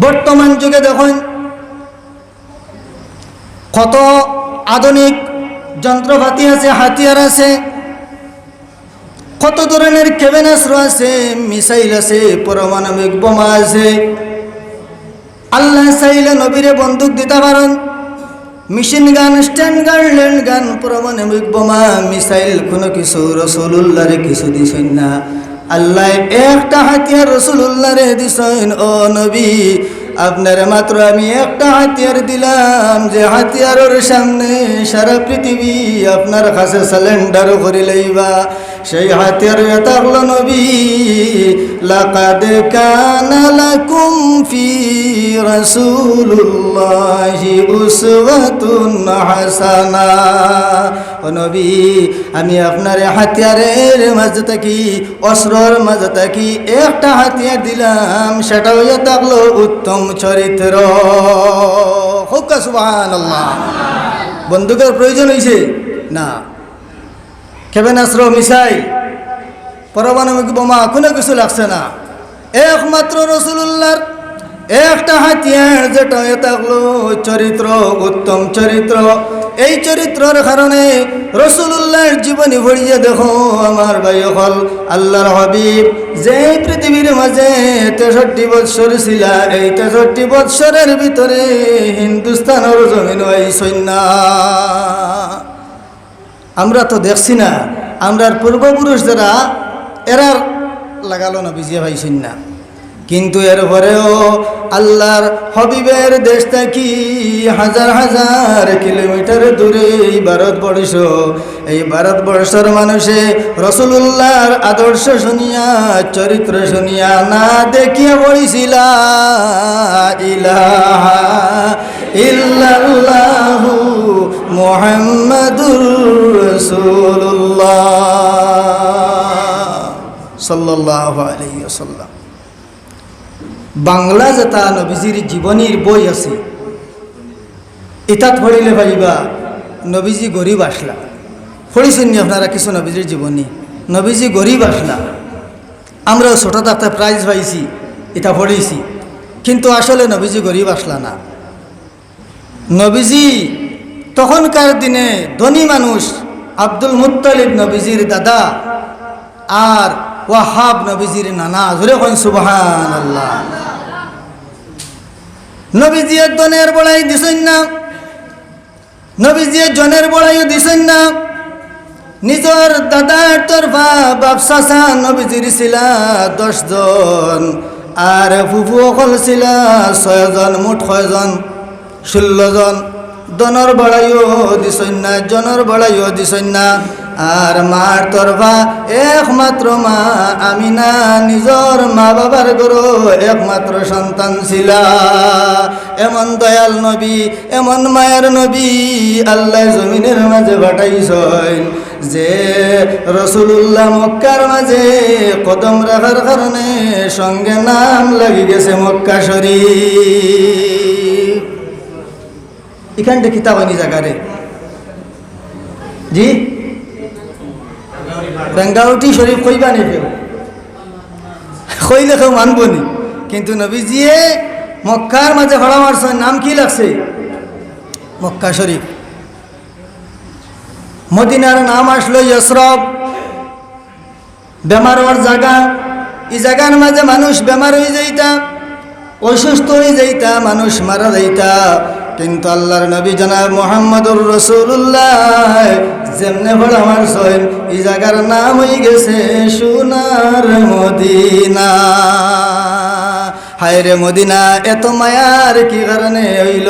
বর্তমান যুগে দেখুন, কত আধুনিক যন্ত্রপাতি আছে, হাতিয়ার আছে, কত ধরনের ক্ষেপণাস্ত্র আছে মিসাইল আছে, পারমাণবিক বোমা আছে। আল্লাহ চাইলে নবীরে বন্দুক দিতে পারেন। মেশিন গান, স্ট্যান্ড গান, ল্যান্ড গান, পারমাণবিক বোমা, মিসাইল কোনো কিছু রসুল্লাহরে কিছু দিছেন না। আল্লাহ একটা হাতিয়ার রসুল্লাহরে দিছেন, ও নবী। আপনার মাত্র আমি একটা হাতিয়ার দিলাম, যে হাতিয়ারের সামনে সারা পৃথিবী আপনার কাছে সিলিন্ডার করে লইবা। সেই হাতিয়ার থাকল নবী, লাকাদ কানা লাকুম ফি রাসূলুল্লাহি উসওয়াতুন হাসানা। ও নবী, আমি আপনার হাতিয়ারের মাঝে থাকি অস্ত্রর মাঝে থাকি, একটা হাতিয়ার দিলাম সেটা হইয়া থাকল উত্তম চরিত্র। হোক সুবহানাল্লাহ। বন্দুকের প্রয়োজন হয়েছে না। ক্ষেপণাস্ত্র মিসাইল পারমাণবিক বোমা কোনো কিছু লাগছে না। একমাত্র রসুল্লাহর একটা হাতিয়ার যেটা থাকল চরিত্র, উত্তম চরিত্র। এই চরিত্রের কারণে রসুল্লাহর জীবনী ভরিয়ে দেখো আমার ভাই হল আল্লাহর হাবিব। যে পৃথিবীর মাঝে তেষট্টি বৎসর ছিল, এই তেষট্টি বৎসরের ভিতরে হিন্দুস্তানের জমিন ওই সৈন্য। আমরা তো দেখছি না। আমরার পূর্বপুরুষ যারা এরার লাগালো না বিজিয়া ভাইছেন না কিন্তু এরপরেও আল্লাহর হবিবের দেশ থাকি হাজার হাজার কিলোমিটার দূরে এই ভারতবর্ষ, এই ভারতবর্ষের মানুষে রসুল্লাহর আদর্শ শুনিয়া, চরিত্র শুনিয়া না দেখিয়া বলিছিল সাল্লাল্লাহু আলাইহি ওয়াসাল্লাম। বাংলা যেটা নবীজির জীবনীর বই আছে। ইতাত পড়িলে ভাইবা নবীজি গরিব আসলা। পড়িছেন নি আপনারা কিছু নবীজির জীবনী নবীজি গরিব আসলা। আমরাও ছোট থাকতে প্রাইজ পাইছি এটা পড়েছি কিন্তু আসলে নবীজি গরিব আসলা না। নবীজি তখনকার দিনে ধনী মানুষ আব্দুল মুত্তালিব নবীজির দাদা আর ওয়াহাব নবীজির নানা জোরে কইন সুবহান আল্লাহ নবীজিয়ে দনের বড়াই দিছেন না। নবীজিয়ে জনের বড়াইও দিছেন না। নিজর দাদার তরফা বাপসাসা নবীজির ছিলা দশজন, আর ফুফু অকল ছিলা ছয়জন মুঠ ছয়জন ষোলোজন দনৰ বড়াইও দিছন না জনৰ বড়াইও দিছন না। আর মার তরফা একমাত্র মা আমি না নিজর মা বাবার গরু একমাত্র সন্তান ছিল। এমন দয়াল নবী, এমন মায়ের নবী আল্লাহ জমিনের মাঝে পাঠাইছেন যে রসুল্লাহ মক্কার মাঝে কদম রাখার কারণে সঙ্গে নাম লাগি গেছে মক্কা শরীফ। এখানটা কিতাব আনি জায়গারে জি? বেঙ্গাউটি শরীফ কইবা নি কেউ কইলে কেউ মানব কিন্তু নবীজিয়ে মক্কার মাঝে ভাড়া মারছে নাম কি লাগছে? মক্কা শরীফ। মদিনার নাম আসলো ইয়সরফ বেমারর জায়গা। এই জায়গার মাঝে মানুষ বেমার হয়ে যাইতা, অসুস্থ হয়ে যাইতা, মানুষ মারা যাইতা। কিন্তু আল্লাহর নবী জনাব মোহাম্মদুর রসুল্লাহ যেমনে বড় আমার সোহেল এই জায়গার নাম হয়ে গেছে সোনার মদিনা। হায়রে মদিনা, এত মায়ার কি কারণে হইল?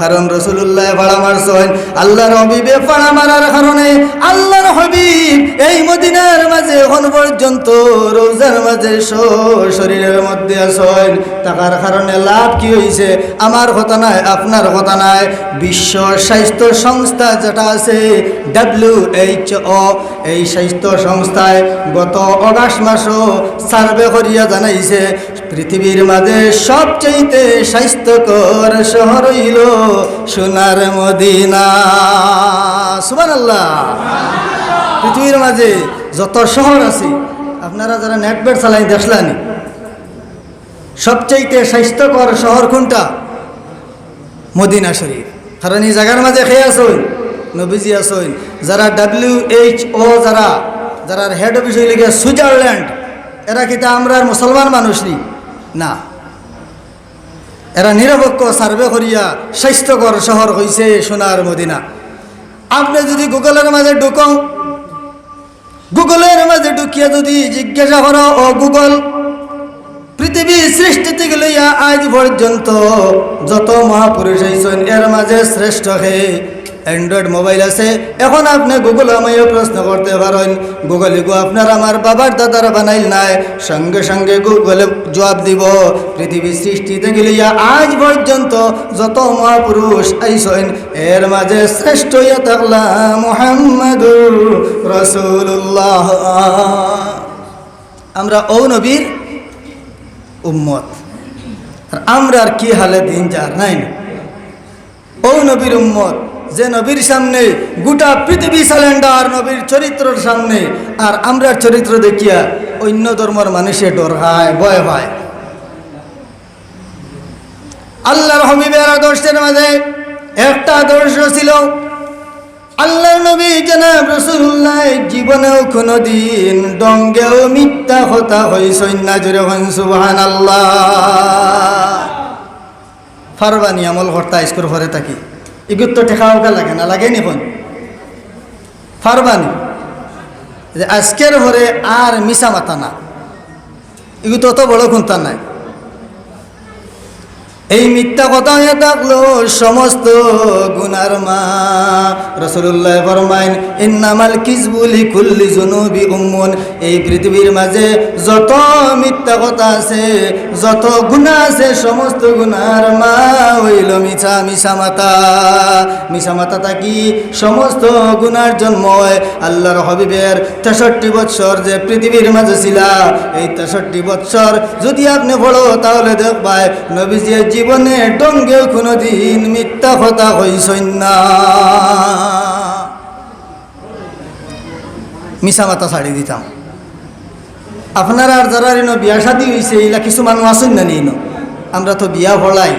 কারণ রসুল্লাহ ফাড়া মারছেন, আল্লাহর হবিবে ফাড়া মারার কারণে আল্লাহর হবিব এই মদিনার মাঝে এখন পর্যন্ত রোজার মাঝে শরীরের মধ্যে আসেন টাকার কারণে লাভ কি হয়েছে আমার কথা নাই, আপনার কথা নাই। বিশ্ব স্বাস্থ্য সংস্থা যেটা আছে, ডাব্লিউ এইচ ও, এই স্বাস্থ্য সংস্থায় গত অগাস্ট মাসও সার্ভে করিয়া জানাইছে, পৃথিবীর মাঝে সবচেয়ে স্বাস্থ্যকর শহর হইল সোনার মদিনা। সুবান আল্লাহ পৃথিবীর মাঝে যত শহর আছে, আপনারা যারা নেটবেট চালাই দেখলানি সবচাইতে স্বাস্থ্যকর শহর কোনটা? মদিনা শরীফ। কারণ এই জায়গার মাঝে খেয়ে আসুন নবীজি আসুন যারা ডাব্লিউ এইচ ও যারা যারা হেড অফিস হইলে সুইজারল্যান্ড, এরা কিন্তু আমরা মুসলমান মানুষ নি? না। এরা নিরপেক্ষ সার্ভে করিয়া স্বাস্থ্যকর শহর হইছে সোনার মদিনা। আপনি যদি গুগলের মাঝে ঢুকো, গুগলের মাঝে ঢুকিয়া যদি জিজ্ঞাসা করো, ও গুগল পৃথিবীর সৃষ্টি থেকে লইয়া আজ পর্যন্ত যত মহাপুরুষ হয়েছেন এর মাঝে শ্রেষ্ঠ হে অ্যান্ড্রয়েড মোবাইল আছে। এখন আপনি গুগল আমায় প্রশ্ন করতে পারেন। গুগলে গো আপনার আমার বাবার দাদার বানাইল নাই। সঙ্গে সঙ্গে গুগলে জবাব দিব। পৃথিবীর সৃষ্টি থেকে লইয়া আজ পর্যন্ত যত মহাপুরুষ আইসেন, এর মাঝে শ্রেষ্ঠ ইয়া থাকলা রসুল্লাহ আমরা ও নবীর উম্মত। আর আমরা আর কি হালে দিন যার নাই? ও নবীর উম্মত। যে নবীর সামনে গোটা পৃথিবী স্যালেন্ডার নবীর চরিত্রের সামনে, আর আমরার চরিত্র দেখিয়া অন্য ধর্মের মানুষে ডর খায় ভয় পায় আল্লাহর হবিবের আদর্শের মাঝে একটা আদর্শ ছিল, আল্লাহ নবী জনাব রসুল্লাহ জীবনেও কোনো দিন ডঙ্গেও মিথ্যা কথা হইসই না জুড়ে হন সুবহান আল্লাহ ফারবানি আমল কর্তা স্কুর ঘরে থাকি। ইগুত তো ঠেকাওকা লাগে না, লাগে নি ফারবানি। যে আজকের ঘরে আর মিশা মাথা না। এগুলো অত বড় খুন্তা নাই। এই মিথ্যা কথা হয়ে থাকল সমস্ত গুনার মা। রসুল্লাহ ফরমাইন, ইন্নামাল কিসবুলি কুল্লি জুনুবি উম্মুন। এই পৃথিবীর মাঝে যত মিথ্যা কথা আছে, যত গুণা আছে, সমস্ত গুনার মা হইল মিছা মিছা মাতা। মিছা মাতা থাকি সমস্ত গুনার জন্ম হয় আল্লাহর হবিবের তেষট্টি বৎসর যে পৃথিবীর মাঝে ছিলা। এই তেষট্টি বৎসর যদি আপনি পড়ো, তাহলে দেখবাই নবীজির জীবনে ডঙ্গেও কোনো দিন মিথ্যা কথা হইসই না মিশা মাথা ছাড়ি দিতাম। আপনার আর যারা রেনো বিয়া শাদি হয়েছে এইলা কিছু মানুষ আসেন না নিন? আমরা তো বিয়া ফলাই,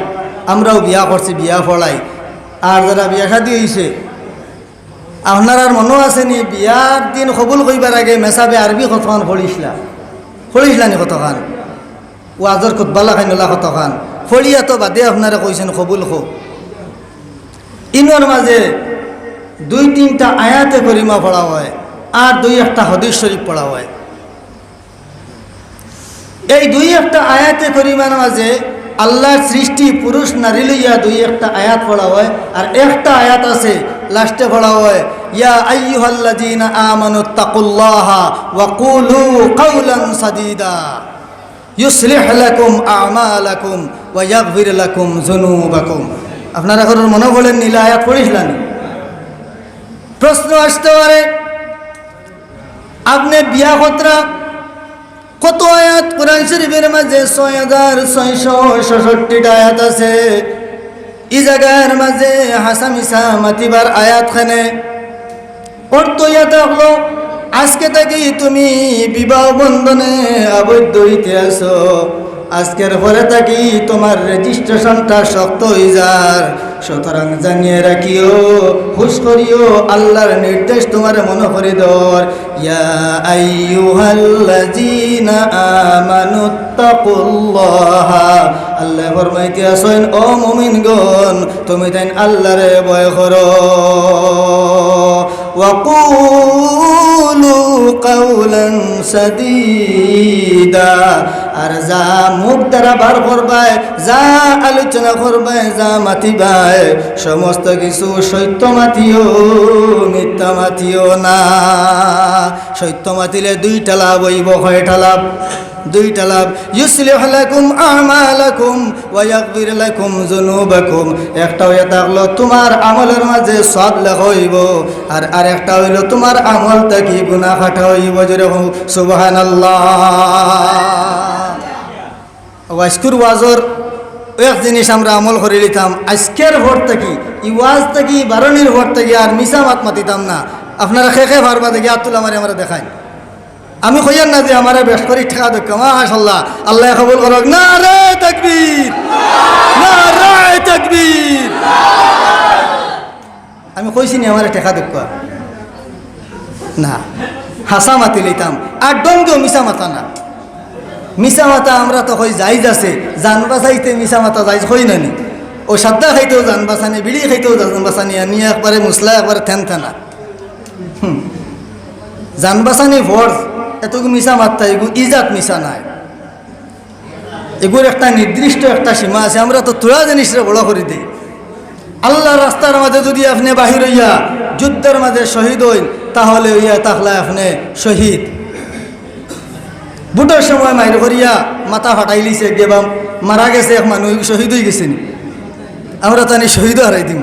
আমরাও বিয়া করছি, বিয়া ফলাই। আর যারা বিয়া শাদি হয়েছে আপনার আর মনে আছে নি, বিয়ার দিন কবুল কইবার আগে মেসাবে আরবি কতখান ফলিসলা ফলিসলা নি কতখান ওয়াজর কুতবালা খাইনলা কতখান ফলিয়া তো বাদে আপনারা কইছেন কবুল খো ইনোর মাঝে দুই তিনটা আয়াতে করিমা পড়া হয় আর দুই একটা হদিস শরীফ পড়া হয়। এই দুই একটা আয়াতে করিমার মাঝে আল্লাহর সৃষ্টি পুরুষ নারী লইয়া দুই একটা আয়াত পড়া হয় আর একটা আয়াত আছে লাস্টে পড়া হয়, ইয়া আইয়ুহাল্লাযীনা আমানু তাকুল্লাহা ওয়া কুলু কাওলান সাদীদা। ইউসলিহ লাকুম আমালাকুম ওয়া ইয়াগফির লাকুম যুনুবাকুম। আপনারা এখন মনে বলেন নীলা আয়াত পড়িসলেন প্রশ্ন আসতে পারে, আপনি বিয়া কতরা কত আয়াত? কোরআন শরীফের মাঝে ছয় হাজার ছয়শো আয়াত আছে। এই জায়গার মাঝে হাসামিসা মাতিবার আয়াত খানে অর্থ ইয়াতে হলো আজকে থেকে তুমি বিবাহ বন্ধনে আবদ্ধ হইতে আসো আজকের পরে থাকি তোমার রেজিস্ট্রেশনটা শক্ত হয়ে যার। সুতরাং জানিয়ে রাখিও, হুশ করিও, আল্লাহর নির্দেশ তোমার মনে করে দর ইয়া আইয়ুহাল্লাযীনা আমানু তাকুল্লাহা আল্লাহ ফরমাইতে আসেন ও মুমিনগণ, তুমি তাই আল্লাহরে ভয় করো। وقولوا قولا سديدا আর যা মুখ দ্বারা বার করবায় যা আলোচনা করবায় যা মাতিবায় সমস্ত কিছু সত্য মাতিও মিথ্যা মাতিও না সত্য মাতিলে দুইটা লাভ হইব কয়টা লাভ দুইটা লাভ। ইউসলিহ লাকুম আমালাকুম ওয়া ইয়াগফির লাকুম যুনুবাকুম। একটা হইয়া থাকল তোমার আমলের মাঝে সব লেখা হইব, আর আরেকটা হইল তোমার আমল থাকি গুনাহ কাটা হইব। যেরকম সুবহানাল্লাহ। ওয়াজকুর ওয়াজর, এক জিনিস আমরা আমল করে নিতাম আজকের ভোট থাকি ই ওয়াজ থাকি বারণির ভোট থাকি আর মিশা মাত মাতিতাম না। আপনারা খে খে ভারবা দেখি আতুল আমার আমরা দেখাই। আমি কইয়ার না যে আমার বেশ করি, ঠেকা দেখ মাশাল্লাহ আল্লাহ কবুল করক। না রে তাকবীর। না রে তাকবীর। আমি কইছি নি আমার ঠেকা দেখ না। হাসা মাতি লইতাম। আর ডঙ্গেও মিশা মাতা না। মিশা মাতা আমরা তো কই যাইজ আছে। জানবা যাইতে মিশা মাতা যাইজ না নি। ও সাদ্দা খাইতেও জান বাসানি বিড়ি খাইতেও জান বাসানি আমি একবারে মুসলা একবারে থেন থানা। হুম। জান বাসানি ভোট এতগু মিশা মাত্তা এগু ইজাত মিশা নাই। এগুর একটা নির্দিষ্ট একটা সীমা আছে, আমরা তো তোরা জিনিসটা বড় করে দিই। আল্লাহ রাস্তার মাঝে যদি আপনি বাহির হইয়া যুদ্ধের মাঝে শহীদ হইন, তাহলে হইয়া তাহলে আপনি শহীদ। বুটোর সময় মাইর করিয়া মাথা ফাটাই লিছে গেবাম মারা গেছে এক মানুষ শহীদ হয়ে গেছেন। আমরা তানি শহীদও হারাই দিম।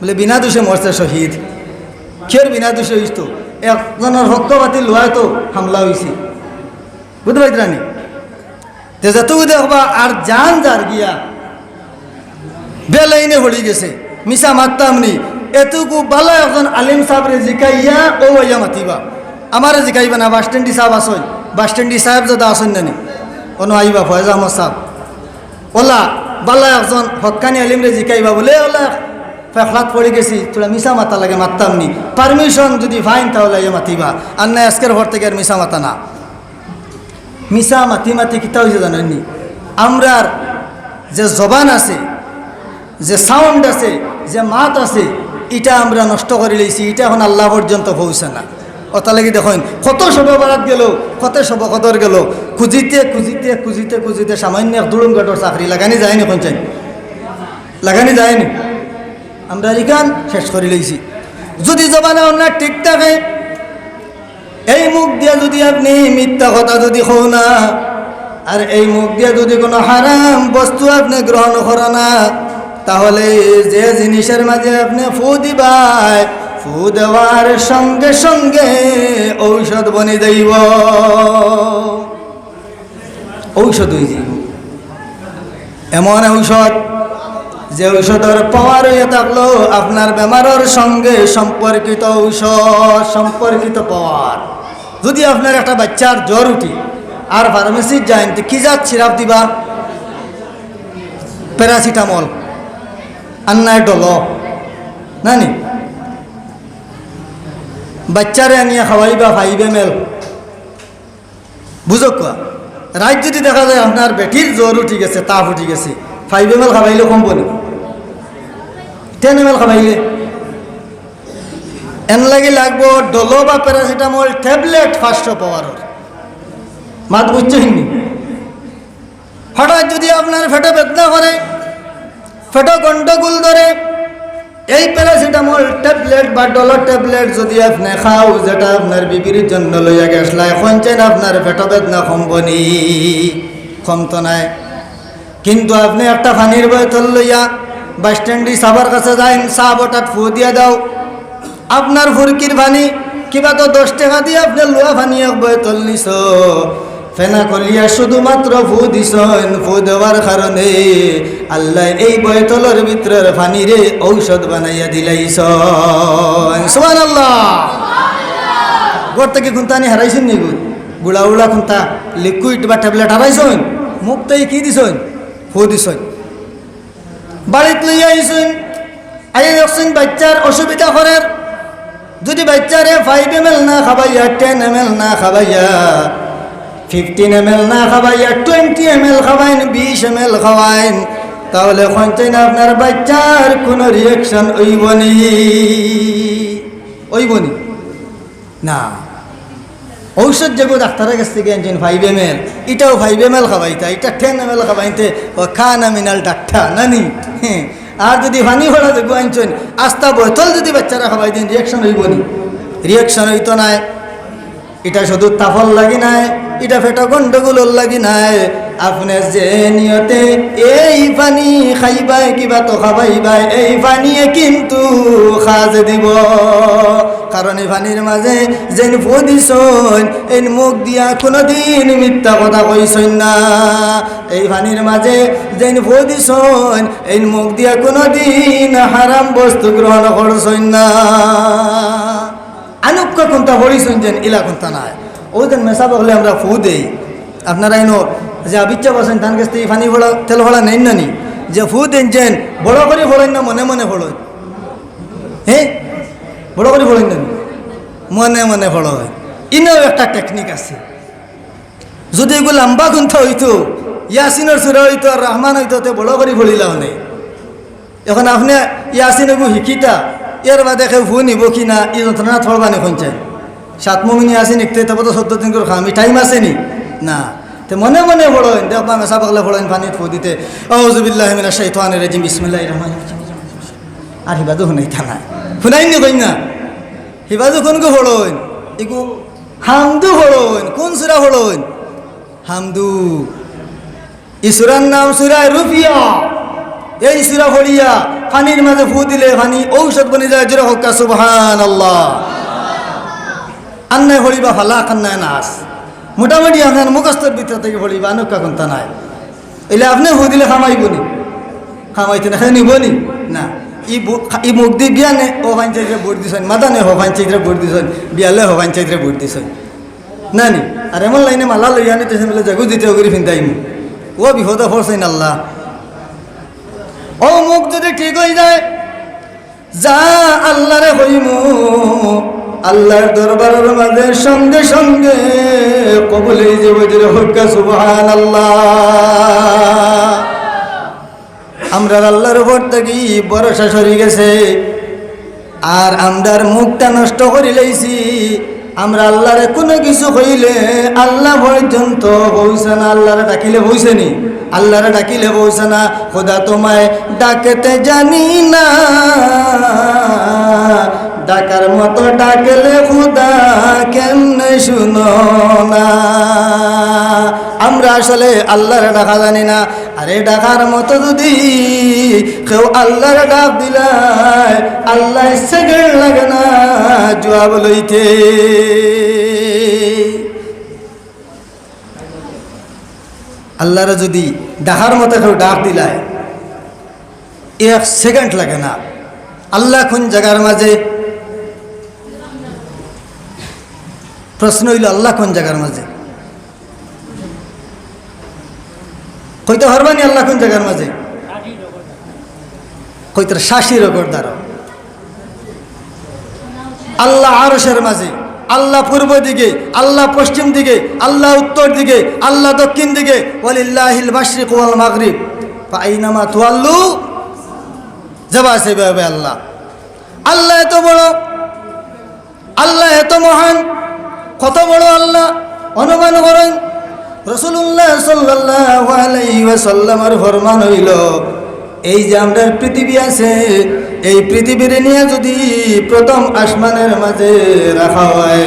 বলে, বিনা দোষে মরছে শহীদ। কিয়র বিনা দোষে হইত একজনের হক্কবাতি লোয়ায় তো হামলা হয়েছে বুঝতে পারছি তে যতটুকু দেখবা আর জান যার গিয়া, বেলাইনে হলি গেছে। মিশা মারতাম নি এতটুকু বালা একজন আলিম সাহেবরে জিকাইয়া ও আইয়া মাতিবা। আমারে জিকাইবা না বাস স্ট্যান্ডি সাহেব আসন বাস স্ট্যান্ডি সাহেব যদি আসন নানি কোনো আইবা ফয়েজ আহমদ সাহেব ওলা বালা একজন হকানি আলিমরে জিকাইবা বলে ওলা ফেফলাত পড়ে গেছি, তোরা মিশা মাতা লাগে মারতাম নি পারমিশন যদি ফাইন তাহলে আইয়া মাতিবা। আর না, আজকের ঘর থেকে আর মিশা মাতা না। মিশা মাতি মাতি কিতা হয়েছে জানেননি? আমরার যে জবান আছে, যে সাউন্ড আছে, যে মাত আছে এটা আমরা নষ্ট করে লইছি এটা এখন আল্লাহ পর্যন্ত পৌঁছে না। অতা লাগি দেখুন, কত সব বারাত গেল, কত সব কদর গেল। খুঁজিতে খুঁজিতে খুঁজিতে খুঁজিতে সামান্য এক দুড়ুম গাটর চাকরি লাগানি যায়নি পঞ্চায়েত লাগানি যায়নি। আমরা এখান শেষ করে লইছি। যদি জবানে অন্য ঠিক থাকে, এই মুখ দিয়ে যদি আপনি মিথ্যা কথা যদি হও না, আর এই মুখ দিয়ে যদি কোনো হারাম বস্তু আপনি গ্রহণ করো না, তাহলে যে জিনিসের মাঝে আপনি ফু দিবাই, ফু দেওয়ার সঙ্গে সঙ্গে ঔষধ বনে যাইব ঔষধ হয়ে যাইব এমন ঔষধ যে ঔষধের পাওয়ার হয়ে থাকল আপনার বেমারের সঙ্গে সম্পর্কিত ঔষধ, সম্পর্কিত পাওয়ার যদি আপনার একটা বাচ্চার জ্বর উঠি, আর ফার্মেসির তো কি জাত সিরাপ দিবা? প্যারাসিটামল আর নাই ডল নানি বাচ্চারে আনিয়া খাওয়াইবা ফাইভ মেল বুঝক কোয়া রাত যদি দেখা যায় আপনার বেটির জ্বর উঠি গেছে, তাপ উঠি গেছে ফাইভ এম এল খাবাইলে কম বলি টেন এম এল খাবাইলে। এন লাগি লাগবো ডলো বা প্যারাসিটামল ট্যাবলেট ফার্স্ট পাওয়ারের মাত বুঝছেন হঠাৎ যদি আপনার ফেটে বেদনা করে, ফেটো গন্ডগোল ধরে, এই প্যারাসিটামল ট্যাবলেট বা ডলার ট্যাবলেট যদি আপনি খাও, যেটা আপনার বিবির জন্য লইয়া গেছলা এখন চেন আপনার পেট বেদনা কমবনি? কমতো নাই। কিন্তু আপনি একটা পানির বোতল লইয়া বাস স্ট্যান্ডি সাবার কাছে যাইন চা বটাত ফু দিয়া দাও। আপনার ফুরকির পানি কিবা তো দশ টাকা দিয়ে আপনি লোয়া পানি এক বোতল নিছ ফেনা কলিয়া শুধুমাত্র ফু দিছন, ফু দেওয়ার কারণে আল্লাহ এই বয়তলের ভিতরের পানিরে ঔষধ বানাইয়া দিলাইছ সুমান আল্লাহ গোর থেকে খুন্তা আনি হারাইছেন নি গুড়া? উড়া খুন্তা লিকুইড বা ট্যাবলেট হারাইছন? মুখ তাই কি দিছন? ফু দিছন। বাড়িত লইয়া আইছন। আইয়া দেখছেন বাচ্চার অসুবিধা করার যদি বাচ্চারে ফাইভ এম না খাবাইয়া টেন এম না খাবাইয়া ফিফটিন এম না খাবাইয়া টোয়েন্টি এম এল খাওয়াইন, বিশ এম এল খাওয়াইন, তাহলে না আপনার বাচ্চার কোনো রিয়াকশন ওইবনি ওইবনি না। ঔষধ যেগো ডাক্তারের কাছ থেকে আনছেন ফাইভ এম এল এটাও ফাইভ এম এল খাবাইতা এটা টেন এম এল খাবাইতে ও খানা মিনাল ডাক্তার, নানি। আর যদি পানি ভরা দেখব আনছেন আস্তা বোতল যদি বাচ্চারা খাবাই দিন রিয়াকশন হইব নি। রিয়াকশন হইতো নাই। এটা শুধু তাফল লাগি নাই, এটা ফেটা গন্ডগোলর লাগি নাই। আপনি যে নিয়তে এই পানি খাইবাই, কিবা তো খাবাইবাই, এই পানিয়ে কিন্তু খাজ দিব। কারণ এই মাঝে যেন ফদিছন এই মুখ দিয়া কোনোদিন মিথ্যা কথা কইছন না। এই পানির মাঝে যেন ফদিছন এই মুখ দিয়া কোনোদিন হারাম বস্তু গ্রহণ করছন না। আনুক্ষ কোনটা হরিছন যেন, ইলা কোনটা নাই। ও যেন মেশাব হলে আমরা ফু দেই। আপনারা এনো, যে আবিচ্ছা বসেন ধান গাছ থেকে পানি ভরা তেল ভরা নেই না নি? যে ফু দেন যেন, বড় করে ফোড়েন না, মনে মনে ফোড়েন হ্যাঁ বড় করে পড়েন না মনে মনে বড় হয়। ইনেও একটা টেকনিক আছে। যদি এগুলো লম্বা গ্রন্থ হইতো, ইয়াসিনের সুরা হইতো আর রহমান হইতো, তে বড় করে পড়িলাও নেই এখন আপনি ইয়াসিন এগু শিকিতা ইয়ার বাদে কেউ ভু নিব কি না ই যন্ত্রণা থরবানি শুনছেন সাত মমিনী আছে নিকতে তবে তো চোদ্দ দিন করে খামি টাইম আছে নি? না। তে মনে মনে পড়েন দেখ বা মেসা পাগলে পড়েন পানিত ফু দিতে। আউজুবিল্লাহ মিনা শাইতানির রাজিম, বিসমিল্লাহির রহমানির রহিম। আর হিবাদু শুনাই থানা শুনাই নি। কই না হিবাদু কোনকে পড়েন এগু হামদু পড়েন কোন সুরা পড়েন হামদু ই সুরার নাম সুরায় রুফিয়া এই সুরা ফড়িয়া পানির মাঝে ফু দিলে পানি ঔষধ বনে যায় জোরে হক্কা সুবহান আল্লাহ আন্নায় ফড়িবা ফালা কান্নায় নাস মোটামুটি আপনার মুখস্থর ভিতর থেকে ফড়িবা আনুকা কোনটা নাই এলে আপনি ফু দিলে খামাইব নি খামাইতে না খাই নিব না ই মুখ দি বিয়ানে ও ফাঞ্চাইতে ভোট দিছেন। মাদানে হো ফাঞ্চাইতে ভোট দিছেন। বিয়ালে হো ফাঞ্চাইতে ভোট দিছেন। না নি আর এমন লাইনে মালা লইয়া নিতেছেন বলে, জাগু দিতে করি ফিন্দাইম ও বিপদ পড়ছেন আল্লাহ। ও মুখ যদি ঠিক হয়ে যায়, যা আল্লাহরে হইমু আল্লাহর দরবারের মাঝে সঙ্গে সঙ্গে কবলে যে বজরে হক্কা সুবহান আল্লাহ আমরা আল্লাহর উপর থেকে ভরসা সরি গেছে। আর আমরার মুখটা নষ্ট করে লাইছি। আমরা আল্লাহরে কোনো কিছু হইলে আল্লাহ পর্যন্ত পৌঁছে না, আল্লাহরে ডাকিলে পৌঁছে নি। আল্লাহরে ডাকিলে পৌঁছে না, খোদা তোমায় ডাকতে জানি না। ডাকার মতো ডাকলে খুদা কেমনে শুনো না। আমরা আসলে আল্লাহর ডাকা জানি না আরে ডাকার মতো যদি কেউ আল্লাহর ডাক দিলায়, আল্লাহ সেকেন্ড লাগে না জবাব লইতে। আল্লাহর যদি ডাকার মতো কেউ ডাক দিলায় এক সেকেন্ড লাগে না। আল্লাহ কোন জায়গার মাঝে? প্রশ্ন হইল, আল্লাহ কোন জায়গার মাঝে? কইতে পারবানি আল্লাহ কোন জায়গার মাঝে? কইতে শাসি রকর দ্বারা আল্লাহ আরসের মাঝে, আল্লাহ পূর্ব দিকে, আল্লাহ পশ্চিম দিকে, আল্লাহ উত্তর দিকে, আল্লাহ দক্ষিণ দিকে, ওয়ালিল্লাহিল মাশরিক ওয়াল মাগরিব। ফাইনামা তুয়াল্লু? জবা সেভাবে আল্লাহ। আল্লাহ এত বড়, আল্লাহ এত মহান, কত বড় আল্লাহ, অনুমান করেন। রসুল্লাহ সাল্লাহ ফরমান হইল, এই যে আমাদের পৃথিবী আছে, এই পৃথিবীর নিয়ে যদি প্রথম আসমানের মাঝে রাখা হয়,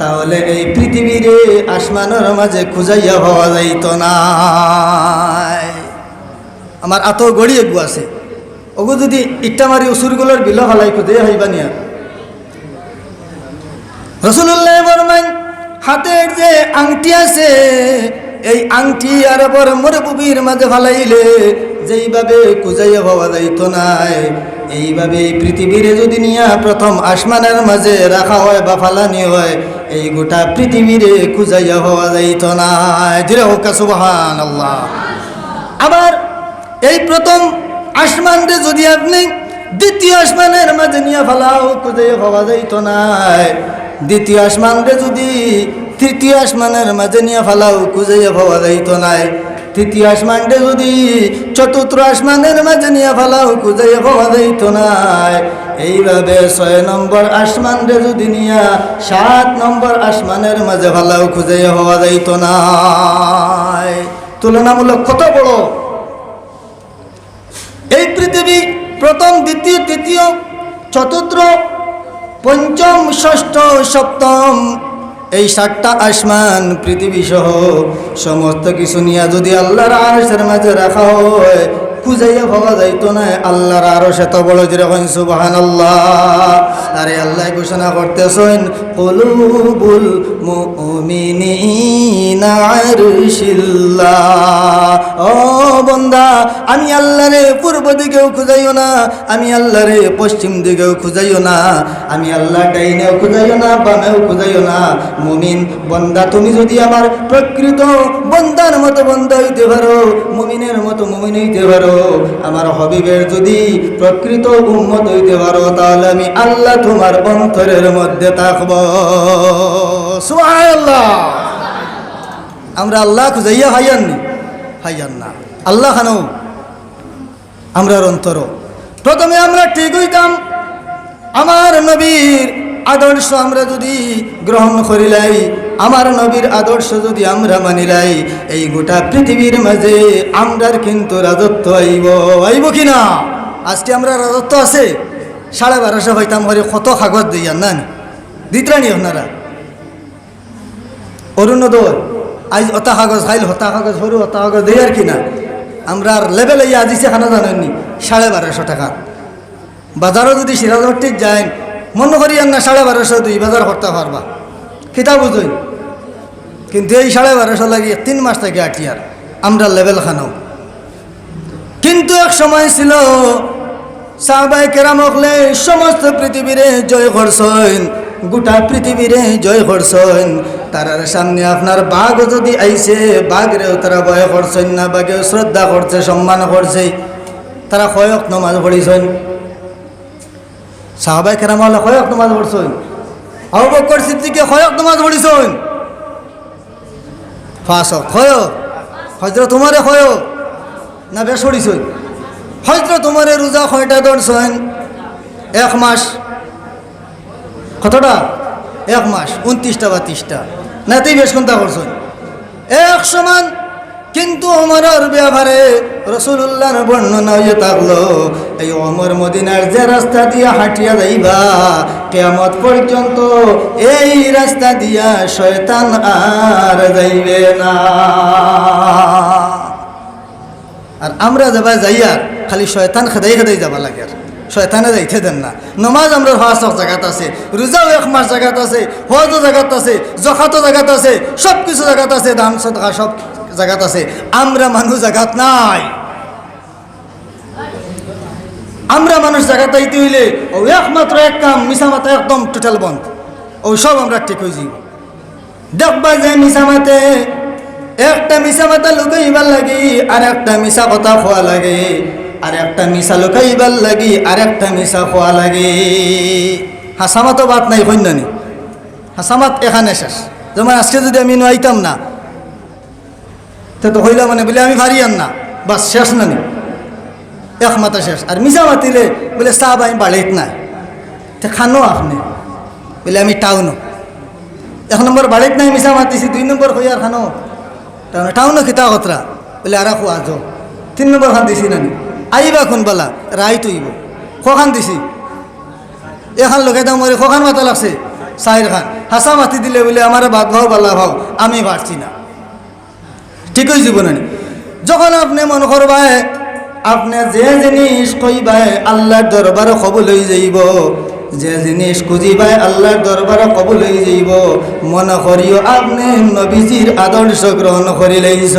তাহলে এই পৃথিবীর আসমানের মাঝে খুঁজাইয়া পাওয়া যাইত না। আমার আত গড়ি এগু আছে। ওগু যদি ইটা মারি উসুরগুলোর বিল হলাই খুঁজে হইবা নিয়া রসুল্লাহ বরমান হাতের যে আংটি আছে, এই আংটি আর পর মরুভূমির মাঝে ফালাইলে যেইভাবে কুজাইয়া পাওয়া যাইত নাই, এইভাবে এই পৃথিবীরে যদি নিয়া প্রথম আসমানের মাঝে রাখা হয় বা ফালানি হয়, এই গোটা পৃথিবীরে কুজাইয়া হওয়া যাইত নাই। ধীরে হোক সুবহান আল্লাহ আবার এই প্রথম আসমানরে যদি আপনি দ্বিতীয় আসমানের মাঝে নিয়ে ফেলাও খুঁজে পাওয়া যাইত নাই দ্বিতীয় আসমানরে যদি তৃতীয় আসমানের মাঝে নিয়ে ফেলাও খুঁজে পাওয়া যাইত নাই। তৃতীয় আসমানরে যদি চতুর্থ আসমানের মাঝে নিয়ে ফেলাও খুঁজে পাওয়া যাইত নাই। এইভাবে ছয় নম্বর আসমানরে যদি নিয়া সাত নম্বর আসমানের মাঝে ফেলাও খুঁজে পাওয়া যাইত নাই। তুলনামূলক কত বড়? এই পৃথিবী প্রথম, দ্বিতীয়, তৃতীয়, চতুর্থ পঞ্চম, ষষ্ঠ, সপ্তম। এই সাতটা আসমান পৃথিবী সহ সমস্ত কিছু নিয়ে যদি আল্লাহর আরশের মাঝে রাখা হয় খুঁজাইয়া ভাবা যাইতো না। আল্লাহর আরও এত বড় যেরকম সুবাহান আল্লাহ আরে আল্লাহ ঘোষণা করতেছেন, কলুবুল ও বন্দা, আমি আল্লাহরে পূর্ব দিকেও খুঁজাইও না, আমি আল্লাহরে পশ্চিম দিকেও খুঁজাইও না, আমি আল্লাহ ডাইনেও খুঁজাইও না, বামেও খুঁজাইও না। মুমিন বন্দা, তুমি যদি আমার প্রকৃত বন্দার মতো বন্দা হইতে পারো, মুমিনের মতো মুমিন হইতে পারো আমার হবিবের যদি প্রকৃত উম্মত হইতে পারো, তাহলে আমি আল্লাহ তোমার অন্তরের মধ্যে থাকব। আমরা আল্লাহ খুঁজাইয়া হাইয়াননি হাইয়ান না। আল্লাহ খানো। আমরার অন্তর প্রথমে আমরা ঠিক হইতাম, আমার নবীর আদর্শ আমরা যদি গ্রহণ করিলাই আমার নবীর আদর্শ যদি আমরা মানিলাই এই গোটা পৃথিবীর মাঝে আমরার কিন্তু রাজত্ব আইব। আইব কি না? আজকে আমরা রাজত্ব আছে। সাড়ে বারোশো হইতাম হরে, কত কাগজ দিয়া না দিতরানি আপনারা? অরুণোদয়, আজ অতা কাগজ খাইল হতা কাগজ সরু হতা কাগজ দেই আর কি না? আমরা লেভেল ইয়া দিছে খানা জানেননি, সাড়ে বারোশো টাকা। বাজারও যদি সিরাজহট্টির যায়, মনে করি আর না সাড়ে বারোশো দুই বাজার করতে পারবা। কিতা বুঝই। কিন্তু এই সাড়ে বারোশো লাগে তিন মাস থেকে আটিয়ার আমরা লেভেল খানাও। কিন্তু এক সময় ছিল, সাহবাই কেরাম হকলে সমস্ত পৃথিবীরে জয় করছেন, গোটা পৃথিবীরে জয় করছেন। তার সামনে আপনার বাঘ যদি আইছে, বাঘরেও তারা ভয় করছেন না, বাঘেও শ্রদ্ধা করছে, সম্মান করছে। তারা কয়ক নমাজ পড়িছেন। সাহবাই কেরাম হলে কয়ক নমাজ পড়ছেন। আবু বকর সিদ্দিকে কয়ক নমাজ পড়িছেন ফাঁসক হয় হজরত তোমারে হয় না, বেশ পড়িছই হয়তো তোমার রোজা কয়টা ধরছেন এক মাস। কতটা? এক মাস, উনত্রিশটা বা ত্রিশটা। না তুই বেশ কোনটা করছেন? এক সমান কিন্তু অমরের ব্যাপারে রসুল্লাহর বর্ণনা হয়ে থাকল, এই অমর মদিনার যে রাস্তা দিয়া হাঁটিয়া যাইবা কেমত পর্যন্ত এই রাস্তা দিয়া শয়তান আর যাইবে না। আর আমরা যাবা যাইয়া খালি শয়তান খেদাই খেদাই যাবা লাগে আর। শয়তানে যাইতে দেন না। নমাজ আমরা হওয়া সব জায়গাত আছে, রোজাও এক মাস জায়গাত আছে, হজও জায়গাত আছে জখাতো জায়গাত আছে সব কিছু জায়গাত আছে সদকা, সব জায়গাত আছে। আমরা মানুষ জায়গাত নাই। আমরা মানুষ জায়গাত আইতে হইলে, ও একমাত্র এক কাম মিশামাতে একদম টোটাল বন্ধ। ও সব আমরা ঠিক হয়ে যাই দেখবা যে মিশামাতে একটা মিশা মাথা লুকাইবার লাগি, আর একটা মিশা কথা খোয়া লাগে, আর একটা মিশা লুকাইবার লাগি, আর একটা মিশা খোয়া লাগে। হাসামাতো বাত নাই কন্যানি হাসামাত এখানে শেষ। যেমন আজকে যদি আমি নাইতাম না তো তো হইলা মানে বলে আমি ভারিয়ান না। বাস শেষ না নি। এক মাথা শেষ। আর মিশা মাতিলে বলে চাহ আমি বাড়িত নাই। তো খানো আপনি? বলে, আমি টাউনো এক নম্বর, বাড়িত নাই মিশা মাতিছি। দুই নম্বর হইয়ার খানো? টাউন টাউন খিতা কতরা? বলে, আর খোয়া যো তিন নম্বর, খান দিছি নানি আইবা কোন বেলা? রাই তুইব কখান দিছি? এখান লোকে দাম মরে কখান মাথা লাগছে। সাহির খান। হাসা মাতি দিলে বলে, আমার বাদ ভাও, বালা ভাও। আমি পারছি না। ঠিক হয়ে যাব যখন আপনি মন করবায় আপনি যে জিনিস কইবাই আল্লাহর দরবার কবুল হয়ে যাইব, যে জিনিস খুঁজিবাই আল্লাহর দরবার কবুল হয়ে যাইব, মনে করিও আপনি নবীজির আদর্শ গ্রহণ করি লইছ।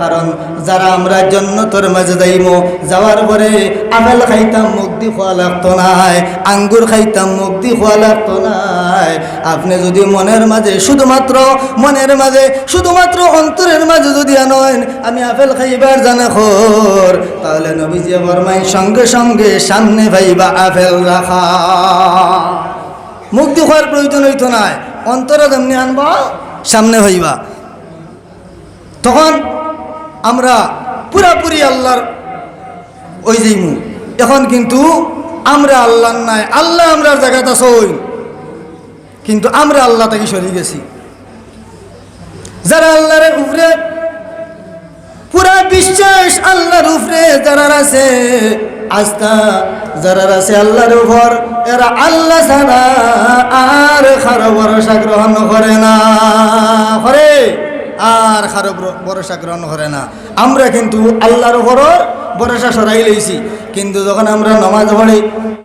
কারণ যারা আমরা জন্নতর মাঝে যাইব যাওয়ার পরে আপেল খাইতাম, মুক্তি খোয়া লাগতো নাই, আঙ্গুর খাইতাম, মুক্তি খোয়া লাগতো নাই। আপনি যদি মনের মাঝে শুধুমাত্র, মনের মাঝে শুধুমাত্র অন্তরের মাঝে যদি আনেন, আমি আপেল খাইবার জানা খোর। তাহলে নবীজি বর্মাই সঙ্গে সঙ্গে সামনে ভাইবা আপেল রাখা। মুক্তি হওয়ার প্রয়োজন হইতো নাই অন্তরে যেমনি আনবা, সামনে হইবা তখন আমরা পুরাপুরি আল্লাহর ওই যাইমু এখন কিন্তু আমরা আল্লাহ নাই, আল্লাহ আমরার জায়গাতে আসই কিন্তু আমরা আল্লাহ তাকে সরে গেছি। যারা আল্লাহর উপরে, পুরা বিশ্বাস আল্লাহর উপরে যারা আছে, আস্থা যারা আছে আল্লাহর উপর, এরা আল্লাহ ছাড়া আর খারো ভরসা গ্রহণ করে না। করে? আর খারো ভরসা গ্রহণ করে না। আমরা কিন্তু আল্লাহর উপর ভরসা সরাই লইছি। কিন্তু যখন আমরা নমাজ পড়ি